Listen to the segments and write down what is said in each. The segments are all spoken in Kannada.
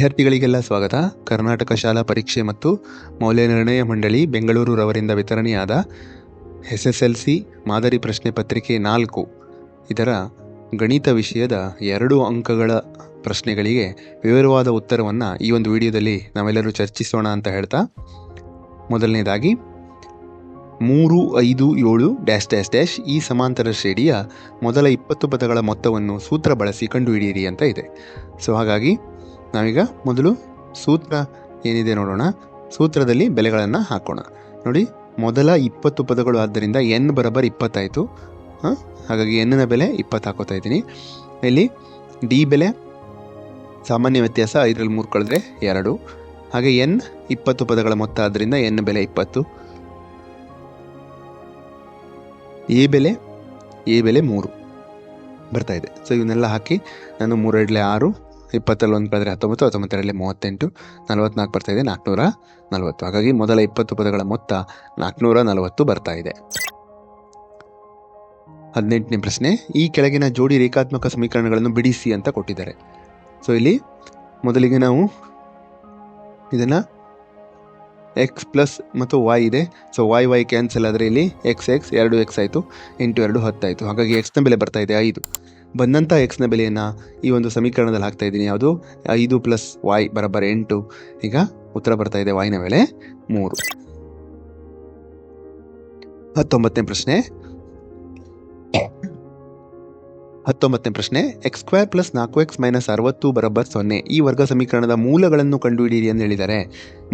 ವಿದ್ಯಾರ್ಥಿಗಳಿಗೆಲ್ಲ ಸ್ವಾಗತ. ಕರ್ನಾಟಕ ಶಾಲಾ ಪರೀಕ್ಷೆ ಮತ್ತು ಮೌಲ್ಯ ನಿರ್ಣಯ ಮಂಡಳಿ ಬೆಂಗಳೂರು ರವರಿಂದ ವಿತರಣೆಯಾದ ಎಸ್ ಎಸ್ ಎಲ್ ಸಿ ಮಾದರಿ ಪ್ರಶ್ನೆ ಪತ್ರಿಕೆ ನಾಲ್ಕು. ಇದರ ಗಣಿತ ವಿಷಯದ ಎರಡು ಅಂಕಗಳ ಪ್ರಶ್ನೆಗಳಿಗೆ ವಿವರವಾದ ಉತ್ತರವನ್ನು ಈ ಒಂದು ವಿಡಿಯೋದಲ್ಲಿ ನಾವೆಲ್ಲರೂ ಚರ್ಚಿಸೋಣ ಅಂತ ಹೇಳ್ತಾ ಮೊದಲನೇದಾಗಿ, ಮೂರು ಐದು ಏಳು ಡ್ಯಾಶ್ ಡ್ಯಾಶ್ ಡ್ಯಾಶ್ ಈ ಸಮಾಂತರ ಶ್ರೇಣಿಯ ಮೊದಲ ಇಪ್ಪತ್ತು ಪದಗಳ ಮೊತ್ತವನ್ನು ಸೂತ್ರ ಬಳಸಿ ಕಂಡುಹಿಡಿಯಿರಿ ಅಂತ ಇದೆ. ಸೊ ಹಾಗಾಗಿ ನಾವೀಗ ಮೊದಲು ಸೂತ್ರ ಏನಿದೆ ನೋಡೋಣ. ಸೂತ್ರದಲ್ಲಿ ಬೆಲೆಗಳನ್ನು ಹಾಕೋಣ. ನೋಡಿ, ಮೊದಲ ಇಪ್ಪತ್ತು ಪದಗಳು ಆದ್ದರಿಂದ ಎನ್ ಬರಬರ್ ಇಪ್ಪತ್ತಾಯಿತು. ಹಾಂ? ಹಾಗಾಗಿ ಎನ್ನಿನ ಬೆಲೆ ಇಪ್ಪತ್ತು ಹಾಕೋತಾ ಇದ್ದೀನಿ. ಇಲ್ಲಿ ಡಿ ಬೆಲೆ, ಸಾಮಾನ್ಯ ವ್ಯತ್ಯಾಸ ಐದರಲ್ಲಿ ಮೂರು ಕಳೆದ್ರೆ ಎರಡು. ಹಾಗೆ ಎನ್ ಇಪ್ಪತ್ತು ಪದಗಳ ಮೊತ್ತ ಆದ್ದರಿಂದ ಎನ್ ಬೆಲೆ ಇಪ್ಪತ್ತು. ಎ ಬೆಲೆ ಎ ಬೆಲೆ ಮೂರು. ಬರ್ತಾ ಇದೆ. ಸೊ, ಇವನ್ನೆಲ್ಲ ಹಾಕಿ ನಾನು ಮೂರೆಡ್ಲೆ ಆರು. ಇಪ್ಪತ್ತರಲ್ಲಿ ಒಂದು ಬಂದರೆ ಹತ್ತೊಂಬತ್ತು ಹತ್ತೊಂಬತ್ತರಲ್ಲಿ ಮೂವತ್ತೆಂಟು, ನಲವತ್ನಾಲ್ಕು ಬರ್ತಾ ಇದೆ, ನಾಲ್ಕುನೂರ ನಲವತ್ತು. ಹಾಗಾಗಿ ಮೊದಲ ಇಪ್ಪತ್ತು ಪದಗಳ ಮೊತ್ತ ನಾಲ್ಕುನೂರ ನಲವತ್ತು ಬರ್ತಾ ಇದೆ. ಹದಿನೆಂಟನೇ ಪ್ರಶ್ನೆ, ಈ ಕೆಳಗಿನ ಜೋಡಿ ರೇಖಾತ್ಮಕ ಸಮೀಕರಣಗಳನ್ನು ಬಿಡಿಸಿ ಅಂತ ಕೊಟ್ಟಿದ್ದಾರೆ. ಸೊ ಇಲ್ಲಿ ಮೊದಲಿಗೆ ನಾವು ಇದನ್ನು ಎಕ್ಸ್ ಪ್ಲಸ್ ಮತ್ತು ವಾಯ್ ಇದೆ. ಸೊ ವೈ ವೈ ಕ್ಯಾನ್ಸಲ್ ಆದರೆ ಇಲ್ಲಿ ಎಕ್ಸ್ ಎಕ್ಸ್ ಎರಡು ಎಕ್ಸ್ ಆಯಿತು. ಎಂಟು ಎರಡು ಹತ್ತಾಯಿತು ಹಾಗಾಗಿ ಎಕ್ಸ್ನ ಬೆಲೆ ಬರ್ತಾ ಇದೆ ಐದು. ಬಂದಂಥ ಎಕ್ಸ್ನ ಬೆಲೆಯನ್ನು ಈ ಒಂದು ಸಮೀಕರಣದಲ್ಲಿ ಹಾಕ್ತಾ ಇದ್ದೀನಿ. ಯಾವುದು? ಐದು ಪ್ಲಸ್ ವಾಯ್ ಬರಬರ ಎಂಟು. ಈಗ ಉತ್ತರ ಬರ್ತಾ ಇದೆ ವಾಯ್ನ ಬೆಲೆ ಮೂರು. ಹತ್ತೊಂಬತ್ತನೇ ಪ್ರಶ್ನೆ. ಹತ್ತೊಂಬತ್ತನೇ ಪ್ರಶ್ನೆ ಎಕ್ಸ್ ಸ್ಕ್ವೇರ್ ಪ್ಲಸ್ ನಾಲ್ಕು ಎಕ್ಸ್ ಮೈನಸ್ ಅರವತ್ತು ಬರಬರ್ ಸೊನ್ನೆ. ಈ ವರ್ಗ ಸಮೀಕರಣದ ಮೂಲಗಳನ್ನು ಕಂಡುಹಿಡಿಯಿರಿ ಅಂತ ಹೇಳಿದ್ದಾರೆ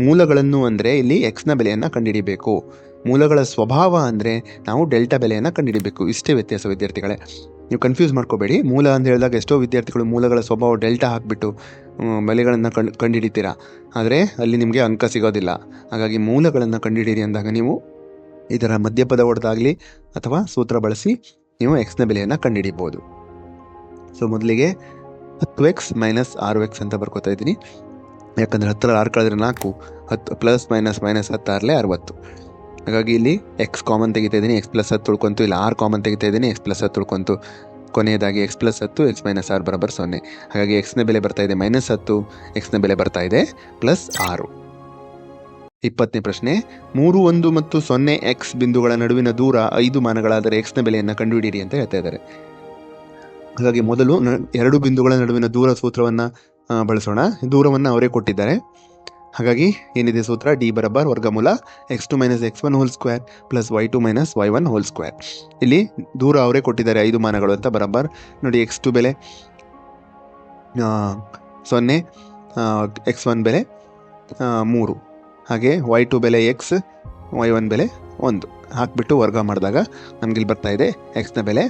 ಮೂಲಗಳನ್ನು ಅಂದರೆ ಇಲ್ಲಿ ಎಕ್ಸ್ನ ಬೆಲೆಯನ್ನು ಕಂಡುಹಿಡಿಬೇಕು. ಮೂಲಗಳ ಸ್ವಭಾವ ಅಂದರೆ ನಾವು ಡೆಲ್ಟಾ ಬೆಲೆಯನ್ನು ಕಂಡುಹಿಡಿಬೇಕು. ಇಷ್ಟೇ ವ್ಯತ್ಯಾಸ ವಿದ್ಯಾರ್ಥಿಗಳೇ. ನೀವು ಕನ್ಫ್ಯೂಸ್ ಮಾಡ್ಕೋಬೇಡಿ. ಮೂಲ ಅಂತ ಹೇಳಿದಾಗ ಎಷ್ಟೋ ವಿದ್ಯಾರ್ಥಿಗಳು ಮೂಲಗಳ ಸ್ವಭಾವ ಡೆಲ್ಟಾ ಹಾಕಿಬಿಟ್ಟು ಬೆಲೆಗಳನ್ನು ಕಂಡು, ಕಂಡುಹಿಡಿತೀರಾ? ಆದರೆ ಅಲ್ಲಿ ನಿಮಗೆ ಅಂಕ ಸಿಗೋದಿಲ್ಲ. ಹಾಗಾಗಿ ಮೂಲಗಳನ್ನು ಕಂಡುಹಿಡಿಯಿರಿ ಅಂದಾಗ ನೀವು ಇದರ ಮಧ್ಯಪದ ಹೊಡೆದಾಗಲಿ ಅಥವಾ ಸೂತ್ರ ಬಳಸಿ ನೀವು ಎಕ್ಸ್ನ ಬೆಲೆಯನ್ನು ಕಂಡುಹಿಡಿಬೋದು ಸೊ ಮೊದಲಿಗೆ ಹತ್ತು ಎಕ್ಸ್ ಮೈನಸ್ ಆರು ಎಕ್ಸ್ ಅಂತ ಬರ್ಕೋತಾ ಇದ್ದೀನಿ. ಯಾಕಂದರೆ ಹತ್ತರ ಆರು ಕಳೆದ್ರೆ ನಾಲ್ಕು, ಹತ್ತು ಪ್ಲಸ್ ಮೈನಸ್ ಮೈನಸ್ ಹತ್ತಾರಲೆ ಅರವತ್ತು. ಹಾಗಾಗಿ ಇಲ್ಲಿ ಎಕ್ಸ್ ಕಾಮನ್ ತೆಗಿತಾ ಇದ್ದೀನಿ. ಎಕ್ಸ್ ಪ್ಲಸ್ ಹತ್ತು ಉಳ್ಕೊಂತು, ಇಲ್ಲಿ ಆರು ಕಾಮನ್ ತೆಗಿತಾ ಇದ್ದೀನಿ. ಎಕ್ಸ್ ಪ್ಲಸ್ ಹತ್ತು ಉಳ್ಕೊಂತು. ಕೊನೆಯದಾಗಿ ಎಕ್ಸ್ ಪ್ಲಸ್ ಹತ್ತು ಎಕ್ಸ್ ಮೈನಸ್ ಆರು ಬರಬರ್ ಸೊನ್ನೆ. ಹಾಗಾಗಿ ಎಕ್ಸ್ನ ಬೆಲೆ ಬರ್ತಾ ಇದೆ ಮೈನಸ್ ಹತ್ತು ಎಕ್ಸ್ನ ಬೆಲೆ ಬರ್ತಾ ಇದೆ ಪ್ಲಸ್ ಆರು. ಇಪ್ಪತ್ತನೇ ಪ್ರಶ್ನೆ. ಮೂರು, ಒಂದು ಮತ್ತು ಸೊನ್ನೆ ಎಕ್ಸ್ ಬಿಂದುಗಳ ನಡುವಿನ ದೂರ ಐದು ಮಾನಗಳಾದರೆ ಎಕ್ಸ್ನ ಬೆಲೆಯನ್ನು ಕಂಡುಹಿಡಿಯಿರಿ ಅಂತ ಹೇಳ್ತಾ ಇದ್ದಾರೆ. ಹಾಗಾಗಿ ಮೊದಲು ಎರಡು ಬಿಂದುಗಳ ನಡುವಿನ ದೂರ ಸೂತ್ರವನ್ನು ಬಳಸೋಣ. ದೂರವನ್ನು ಅವರೇ ಕೊಟ್ಟಿದ್ದಾರೆ. ಹಾಗಾಗಿ ಏನಿದೆ ಸೂತ್ರ? ಡಿ ಬರಬ್ಬರ್ ವರ್ಗಮೂಲ X two minus X one whole square plus Y two minus Y one whole square ಇಲ್ಲಿ ದೂರ ಅವರೇ ಕೊಟ್ಟಿದ್ದಾರೆ ಐದು ಮಾನಗಳು ಅಂತ ಬರಬ್ಬರ್ ನೋಡಿ ಎಕ್ಸ್ ಟು ಬೆಲೆ ಸೊನ್ನೆ ಎಕ್ಸ್ ಒನ್ ಬೆಲೆ ಮೂರು. ಹಾಗೆ ವೈ ಟು ಬೆಲೆ ಎಕ್ಸ್ ವೈ ಒನ್ ಬೆಲೆ ಒಂದು. ಹಾಕಿಬಿಟ್ಟು ವರ್ಗ ಮಾಡಿದಾಗ ನಮಗಿಲ್ಲಿ ಬರ್ತಾ ಇದೆ. ಎಕ್ಸ್ನ ಬೆಲೆ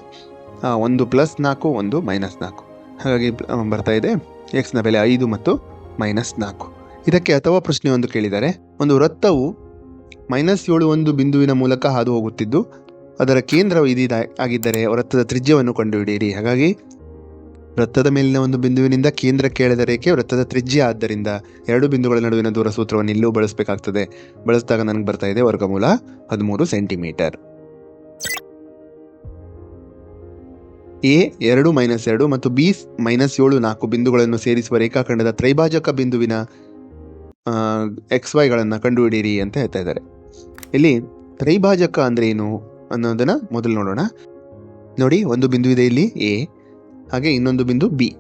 ಒಂದು ಪ್ಲಸ್ ನಾಲ್ಕು, ಒಂದು ಮೈನಸ್ ನಾಲ್ಕು. ಹಾಗಾಗಿ ಬರ್ತಾ ಇದೆ. ಎಕ್ಸ್ನ ಬೆಲೆ ಐದು ಮತ್ತು ಮೈನಸ್ ನಾಲ್ಕು. ಇದಕ್ಕೆ ಅಥವಾ ಪ್ರಶ್ನೆ ಒಂದು ಕೇಳಿದ್ದಾರೆ. ಒಂದು ವೃತ್ತವು ಮೈನಸ್ ಏಳು ಒಂದು ಬಿಂದುವಿನ ಮೂಲಕ ಹಾದು ಹೋಗುತ್ತಿದ್ದು, ಅದರ ಕೇಂದ್ರ ಇದೀದ ಆಗಿದ್ದರೆ ವೃತ್ತದ ತ್ರಿಜ್ಯವನ್ನು ಕಂಡುಹಿಡಿಯಿರಿ. ಹಾಗಾಗಿ, ವೃತ್ತದ ಮೇಲಿನ ಒಂದು ಬಿಂದುವಿನಿಂದ ಕೇಂದ್ರಕ್ಕೆ ಎಳೆದ ರೇಖೆ ವೃತ್ತದ ತ್ರಿಜ್ಯ. ಆದ್ದರಿಂದ ಎರಡು ಬಿಂದುಗಳ ನಡುವಿನ ದೂರ ಸೂತ್ರವನ್ನು ಇಲ್ಲೂ ಬಳಸಬೇಕಾಗ್ತದೆ. ಬಳಸಿದಾಗ ನನಗೆ ಬರ್ತಾ ಇದೆ ವರ್ಗಮೂಲ ಹದಿಮೂರು ಸೆಂಟಿಮೀಟರ್. ಎ ಎರಡು ಮೈನಸ್ ಎರಡು ಮತ್ತು ಬಿ ಮೈನಸ್ ಏಳು ನಾಲ್ಕು ಬಿಂದುಗಳನ್ನು ಸೇರಿಸುವ ರೇಖಾಖಂಡದ ತ್ರೈಭಾಜಕ ಬಿಂದುವಿನ ಎಕ್ಸ್ ವೈಗಳನ್ನು ಕಂಡುಹಿಡಿಯಿರಿ ಅಂತ ಹೇಳ್ತಾ ಇದ್ದಾರೆ. ಇಲ್ಲಿ ತ್ರೈಭಾಜಕ ಅಂದ್ರೆ ಏನು ಅನ್ನೋದನ್ನ ಮೊದಲು ನೋಡೋಣ. ನೋಡಿ, ಒಂದು ಬಿಂದು ಇದೆ ಇಲ್ಲಿ, ಎ, ಹಾಗೆ ಇನ್ನೊಂದು ಬಿಂದು ಬಿ.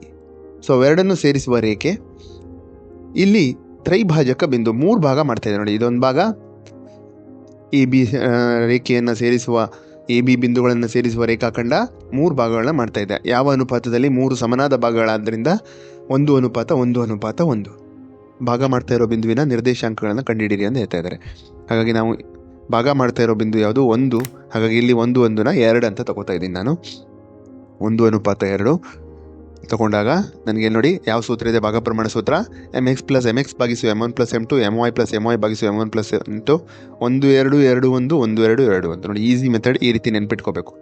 ಸೊ ಅವೆರಡನ್ನು ಸೇರಿಸುವ ರೇಖೆ ಇಲ್ಲಿ ತ್ರೈಭಾಜಕ ಬಿಂದು ಮೂರು ಭಾಗ ಮಾಡ್ತಾ ಇದೆ. ನೋಡಿ, ಇದೊಂದು ಭಾಗ ಈ ಬಿ ರೇಖೆಯನ್ನು ಸೇರಿಸುವ ಎ ಬಿ ಬಿಂದುಗಳನ್ನು ಸೇರಿಸುವ ರೇಖಾಖಂಡ ಮೂರು ಭಾಗಗಳನ್ನ ಮಾಡ್ತಾ ಇದೆ. ಯಾವ ಅನುಪಾತದಲ್ಲಿ ಮೂರು ಸಮನಾದ ಭಾಗಗಳಾದ್ದರಿಂದ ಒಂದು ಅನುಪಾತ ಒಂದು ಅನುಪಾತ, ಒಂದು. ಭಾಗ ಮಾಡ್ತಾ ಇರೋ ಬಿಂದುವಿನ ನಿರ್ದೇಶಾಂಕಗಳನ್ನು ಕಂಡುಹಿಡಿಯಿರಿ ಅಂತ ಹೇಳ್ತಾ ಇದ್ದಾರೆ. ಹಾಗಾಗಿ ನಾವು ಭಾಗ ಮಾಡ್ತಾ ಇರೋ ಬಿಂದು ಯಾವುದು? ಒಂದು. ಹಾಗಾಗಿ ಇಲ್ಲಿ ಒಂದು ಒಂದನ್ನ ಎರಡು ಅಂತ ತಗೋತಾ ಇದ್ದೀನಿ ನಾನು. ಒಂದು ಅನುಪಾತ ಎರಡು. ತಗೊಂಡಾಗ ನನಗೆ ನೋಡಿ ಯಾವ ಸೂತ್ರ ಇದೆ? ಭಾಗ ಪ್ರಮಾಣ ಸೂತ್ರ. M X plus M X ಭಾಗಿಸು M one plus M two M Y plus M Y ಭಾಗಿಸು ಎಂ ಒನ್ ಪ್ಲಸ್ ಎಂಟು ಒಂದು, ಎರಡು ಎರಡು, ಒಂದು ಒಂದು, ಎರಡು ಎರಡು ಅಂತ ನೋಡಿ ಈಸಿ ಮೆಥಡ್ ಈ ರೀತಿ ನೆನ್ಪಿಟ್ಕೋಬೇಕು.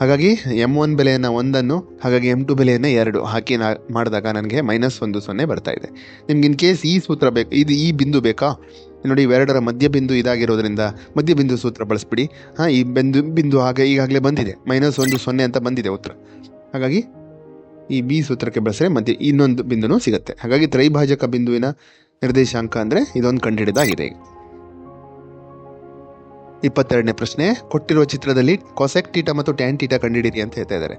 ಹಾಗಾಗಿ ಎಂ ಒನ್ ಬೆಲೆಯನ್ನು ಒಂದನ್ನು, ಹಾಗಾಗಿ ಎಂ ಟು ಬೆಲೆಯನ್ನು ಎರಡು ಹಾಕಿ ನಾ ಮಾಡಿದಾಗ ನನಗೆ ಮೈನಸ್ ಒಂದು ಸೊನ್ನೆ ಬರ್ತಾ ಇದೆ. ನಿಮ್ಗೆ ಇನ್ ಕೇಸ್ ಈ ಸೂತ್ರ ಬೇಕು, ಇದು ಈ ಬಿಂದು ಬೇಕಾ? ನೋಡಿ ಇವೆರಡರ ಮಧ್ಯ ಬಿಂದು ಇದಾಗಿರೋದ್ರಿಂದ ಮಧ್ಯ ಬಿಂದು ಸೂತ್ರ ಬಳಸ್ಬಿಡಿ. ಹಾಂ, ಈ ಬಿಂದು ಬಿಂದು ಹಾಗೆ ಈಗಾಗಲೇ ಬಂದಿದೆ. ಮೈನಸ್ ಒಂದು ಸೊನ್ನೆ ಅಂತ ಬಂದಿದೆ ಉತ್ತರ. ಹಾಗಾಗಿ ಈ ಬಿ ಸೂತ್ರಕ್ಕೆ ಬಳಸಿದ್ರೆ ಮತ್ತೆ ಇನ್ನೊಂದು ಬಿಂದುನೂ ಸಿಗುತ್ತೆ. ಹಾಗಾಗಿ ತ್ರೈಭಾಜಕ ಬಿಂದುವಿನ ನಿರ್ದೇಶಾಂಕ ಅಂದರೆ ಇದೊಂದು ಕಂಡುಹಿಡಿದಾಗಿದೆ. ಇಪ್ಪತ್ತೆರಡನೇ ಪ್ರಶ್ನೆ, ಕೊಟ್ಟಿರುವ ಚಿತ್ರದಲ್ಲಿ ಕೊಸೆಕ್ ಟೀಟ ಮತ್ತು ಟ್ಯಾನ್ ಟೀಟ ಕಂಡುಹಿಡಿರಿ ಅಂತ ಹೇಳ್ತಾ ಇದ್ದಾರೆ.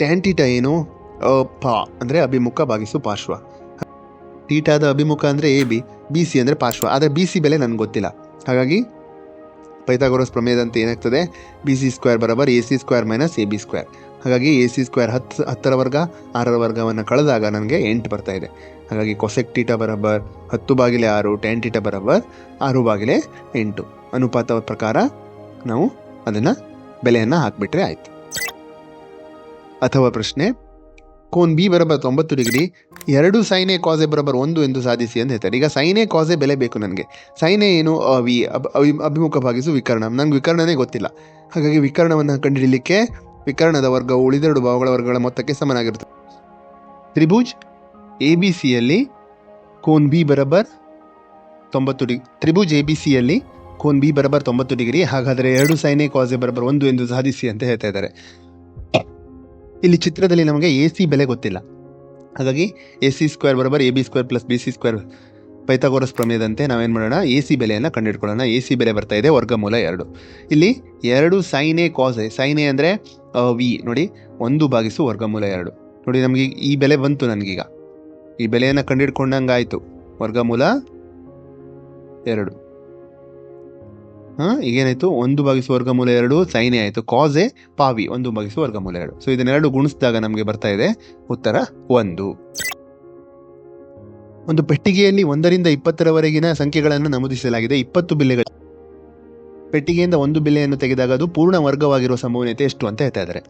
ಟ್ಯಾನ್ ಟೀಟ ಏನು? ಪ ಅಂದರೆ ಅಭಿಮುಖ ಭಾಗಿಸು ಪಾರ್ಶ್ವ. ಟೀಟಾದ ಅಭಿಮುಖ ಅಂದರೆ ಎ ಬಿ ಬಿ ಸಿ ಅಂದರೆ ಪಾರ್ಶ್ವ. ಆದರೆ ಬಿ ಸಿ ಬೆಲೆ ನನಗೆ ಗೊತ್ತಿಲ್ಲ. ಹಾಗಾಗಿ ಪೈಥಾಗೋರಸ್ ಪ್ರಮೇಯದಂತೆ ಏನಾಗ್ತದೆ? B C square ಬರಬರ್ A C square minus A B square ಹಾಗಾಗಿ ಎ ಸಿ ಸ್ಕ್ವೇರ್ ಹತ್ತು ಹತ್ತರ ವರ್ಗ, ಆರರ ವರ್ಗವನ್ನು ಕಳೆದಾಗ ನನಗೆ ಎಂಟು ಬರ್ತಾ ಇದೆ. ಹಾಗಾಗಿ ಕೊಸೆಕ್ ಟೀಟ ಬರಬರ್, ಹತ್ತು ಬಾಗಿಲೆ ಆರು ಟೆನ್ ಟೀಟ ಬರಬರ್, ಆರು ಬಾಗಿಲೆ ಎಂಟು. ಅನುಪಾತ ಪ್ರಕಾರ ನಾವು ಅದನ್ನು ಬೆಲೆಯನ್ನು ಹಾಕಿಬಿಟ್ರೆ ಆಯಿತು. ಅಥವಾ ಪ್ರಶ್ನೆ ಕೋನ್ ಬಿ ಬರಬರ್ ತೊಂಬತ್ತು ಡಿಗ್ರಿ, ಎರಡು ಸೈನೆ ಕಾಸೆ ಬರಬರ್ ಒಂದು ಎಂದು ಸಾಧಿಸಿ ಅಂತ ಹೇಳ್ತಾರೆ. ಈಗ ಸೈನೆ ಕಾಸೆ ಬೆಲೆ ಬೇಕು ನನಗೆ. ಸೈನೆ ಏನು ಅವಿ, ಅಬ್- ಅಭಿಮುಖ ಭಾಗಿಸು ವಿಕರ್ಣ. ನಂಗೆ ವಿಕರ್ಣನೇ ಗೊತ್ತಿಲ್ಲ. ಹಾಗಾಗಿ ವಿಕರ್ಣವನ್ನು ಕಂಡುಹಿಡಿಯಲಿಕ್ಕೆ ವಿಕರ್ಣದ ವರ್ಗವು ಉಳಿದೆರಡು ಭಾವಗಳ ವರ್ಗಗಳ ಮೊತ್ತಕ್ಕೆ ಸಮನಾಗಿರುತ್ತದೆ. ತ್ರಿಭುಜ್ ಎ ಬಿ ಸಿಯಲ್ಲಿ ಕೋನ್ ಬಿ ಬರಬರ್ ತೊಂಬತ್ತು ಡಿಗ್ರಿ ತ್ರಿಭುಜ್ ಎ ಬಿ ಸಿಯಲ್ಲಿ ಕೋನ್ ಬಿ ಬರಬರ್ ತೊಂಬತ್ತು ಡಿಗ್ರಿ, ಹಾಗಾದರೆ ಎರಡು ಸೈನೆ ಕಾಸೆ ಬರಬರ್ ಒಂದು ಎಂದು ಸಾಧಿಸಿ ಅಂತ ಹೇಳ್ತಾ ಇದ್ದಾರೆ. ಇಲ್ಲಿ ಚಿತ್ರದಲ್ಲಿ ನಮಗೆ ಎ ಸಿ ಬೆಲೆ ಗೊತ್ತಿಲ್ಲ. ಹಾಗಾಗಿ A C square ಬರಬರ್, A B square plus B C square Pythagoras ಪ್ರಮೇಯದಂತೆ ನಾವೇನು ಮಾಡೋಣ? ಎ ಸಿ ಬೆಲೆಯನ್ನು ಕಂಡುಹಿಡ್ಕೊಳ್ಳೋಣ ಎ ಸಿ ಬೆಲೆ ಬರ್ತಾ ಇದೆ, ವರ್ಗಮೂಲ ಎರಡು. ಇಲ್ಲಿ ಎರಡು ಸೈನೆ ಕಾಸೆ ಸೈನೆ ಅಂದರೆ ವಿ ನೋಡಿ, ಒಂದು ಭಾಗಿಸು ವರ್ಗಮೂಲ ಎರಡು. ನೋಡಿ, ನಮಗೆ ಈ ಬೆಲೆ ಬಂತು ನನಗೀಗ. ಈ ಬೆಲೆಯನ್ನು ಕಂಡುಹಿಡ್ಕೊಂಡಂಗೆ ಆಯಿತು ವರ್ಗಮೂಲ ಎರಡು. ಹಾಂ, ಈಗೇನಾಯಿತು? ಒಂದು ಭಾಗಿಸು ವರ್ಗಮೂಲ ಎರಡು ಸೈನೆ ಆಯಿತು. ಕಾಸೆ ಪಾವಿ. ಒಂದು ಭಾಗಿಸು ವರ್ಗಮೂಲ ಎರಡು. ಸೊ ಇದನ್ನೆರಡು ಗುಣಿಸಿದಾಗ ನಮಗೆ ಬರ್ತಾ ಇದೆ ಉತ್ತರ ಒಂದು. ಒಂದು ಪೆಟ್ಟಿಗೆಯಲ್ಲಿ ಒಂದರಿಂದ ಇಪ್ಪತ್ತರವರೆಗಿನ ಸಂಖ್ಯೆಗಳನ್ನು ನಮೂದಿಸಲಾಗಿದೆ. ಇಪ್ಪತ್ತು ಬಿಲ್ಲೆಗಳು. ಪೆಟ್ಟಿಗೆಯಿಂದ ಒಂದು ಬಿಲ್ಲೆಯನ್ನು ತೆಗೆದಾಗ ಅದು ಪೂರ್ಣ ವರ್ಗವಾಗಿರುವ ಸಂಭವನೀಯತೆ ಎಷ್ಟು ಅಂತ ಹೇಳ್ತಾ ಇದ್ದಾರೆ.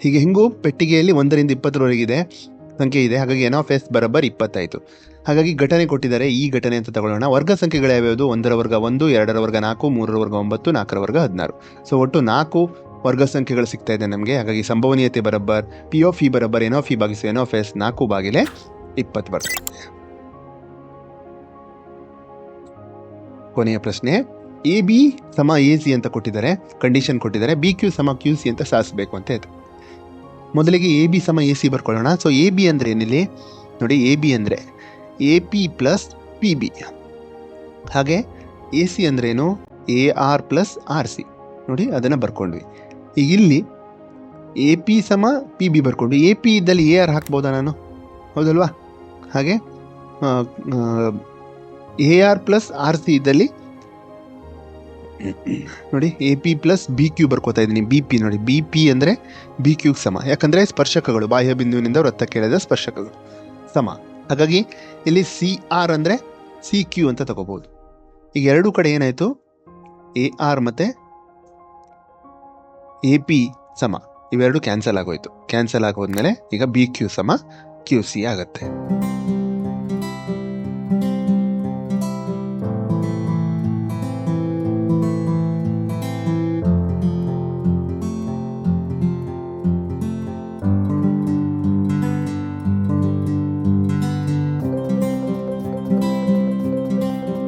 ಹೀಗೆ ಹೆಂಗೂ ಪೆಟ್ಟಿಗೆಯಲ್ಲಿ ಒಂದರಿಂದ ಇಪ್ಪತ್ತರವರೆಗಿದೆ ಸಂಖ್ಯೆ ಇದೆ. ಹಾಗಾಗಿ ಎನ್ ಆಫ್ ಎಸ್ ಇಪ್ಪತ್ತಾಯಿತು ಹಾಗಾಗಿ ಘಟನೆ ಕೊಟ್ಟಿದ್ದಾರೆ. ಈ ಘಟನೆ ಅಂತ ತಗೊಳ್ಳೋಣ. ವರ್ಗ ಸಂಖ್ಯೆಗಳು ಯಾವ್ಯಾವುದು? ಒಂದರ ವರ್ಗ ಒಂದು, ಎರಡರ ವರ್ಗ ನಾಲ್ಕು, ಮೂರರ ವರ್ಗ ಒಂಬತ್ತು, ನಾಲ್ಕರ ವರ್ಗ ಹದಿನಾರು. ಸೊ ಒಟ್ಟು ನಾಲ್ಕು ವರ್ಗ ಸಂಖ್ಯೆಗಳು ಸಿಗ್ತಾ ಇದೆ ನಮಗೆ. ಹಾಗಾಗಿ ಸಂಭವನೀಯತೆ ಬರಬ್ಬರ್ ಪಿ ಆಫ್ ಇ ಬರಬ್ಬರ್ ಎನ್ ಆಫ್ ಇ ಭಾಗಿಸು ಎನ್ ನಾಲ್ಕು ಬಾಗಿಲೆ ಇಪ್ಪತ್ತು ವರ್ಷ ಕೊನೆಯ ಪ್ರಶ್ನೆ, ಎ, ಬಿ ಸಮ, ಎ, ಸಿ ಅಂತ ಕೊಟ್ಟಿದ್ದಾರೆ ಕಂಡೀಷನ್ ಕೊಟ್ಟಿದ್ದಾರೆ, ಬಿ, ಕ್ಯೂ ಸಮ, ಕ್ಯೂ, ಸಿ ಅಂತ ಸಾಧಿಸಬೇಕು ಅಂತ ಇದೆ. ಮೊದಲಿಗೆ ಎ, ಬಿ ಸಮ, ಎ, ಸಿ ಬರ್ಕೊಳ್ಳೋಣ. ಸೊ ಎ, ಬಿ ಅಂದರೆ ಏನಿಲ್ಲಿ? ನೋಡಿ, ಎ, ಬಿ ಅಂದರೆ A, P plus P, B. ಹಾಗೆ ಎ, ಸಿ ಅಂದ್ರೇನು A, R plus R, C. ನೋಡಿ, ಅದನ್ನು ಬರ್ಕೊಂಡ್ವಿ. ಈಗ ಇಲ್ಲಿ ಎ, ಪಿ ಸಮ, ಪಿ, ಬಿ ಬರ್ಕೊಂಡ್ವಿ. ಎ, ಪಿ ಇದ್ದಲ್ಲಿ ಎ, ಆರ್ ಹಾಕ್ಬೋದಾ ನಾನು? ಹೌದಲ್ವಾ? ಹಾಗೆ A R plus R C ಇದ್ದಲ್ಲಿ ನೋಡಿ A P plus B Q ಬರ್ಕೋತಾ ಇದ್ದೀನಿ. ಬಿ ಪಿ ನೋಡಿ ಬಿ ಪಿ ಅಂದರೆ ಬಿ ಕ್ಯೂಗೆ ಸಮ. ಯಾಕಂದರೆ ಸ್ಪರ್ಶಕಗಳು, ಬಾಹ್ಯ ಬಿಂದುವಿನಿಂದ ವೃತ್ತಕ್ಕೆ ಎಳೆದ ಸ್ಪರ್ಶಕಗಳು. ಸಮ. ಹಾಗಾಗಿ ಇಲ್ಲಿ ಸಿ ಆರ್ ಅಂದರೆ ಸಿ ಕ್ಯೂ ಅಂತ ತಗೋಬೋದು ಈಗ ಎರಡೂ ಕಡೆ ಏನಾಯಿತು? ಎ ಆರ್ ಮತ್ತು ಎ ಪಿ ಸಮ. ಇವೆರಡು ಕ್ಯಾನ್ಸಲ್ ಆಗೋಯ್ತು. ಕ್ಯಾನ್ಸಲ್ ಆಗೋದ್ಮೇಲೆ ಈಗ ಬಿ ಕ್ಯೂ ಸಮ ಕ್ಯೂ ಸಿ ಆಗುತ್ತೆ.